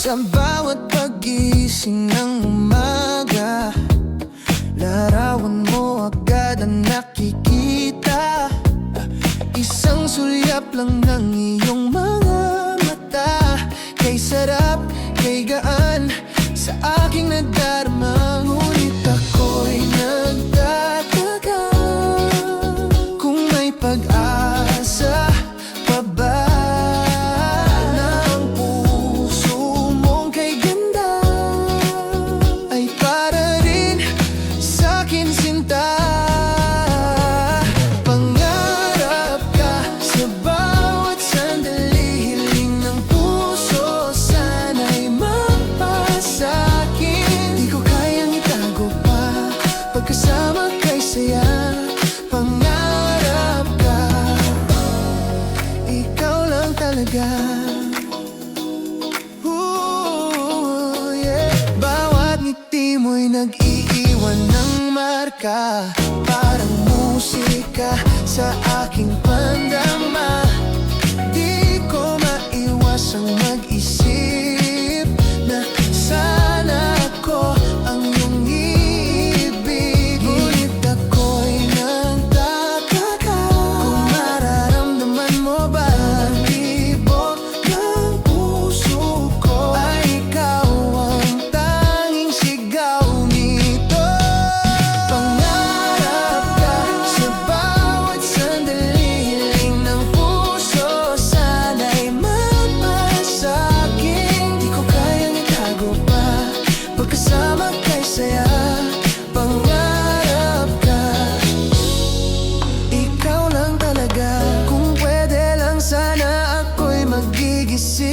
Pagising ng umaga Larawan mo agad ang nakikita. Isang sulyap lang ng iyong mga mata Kay sarap, kay gaan Sa aking nadarama Ooh, yeah. Bawat ngiti mo'y nag-iiwan ng marka Parang musika sa aking pandama see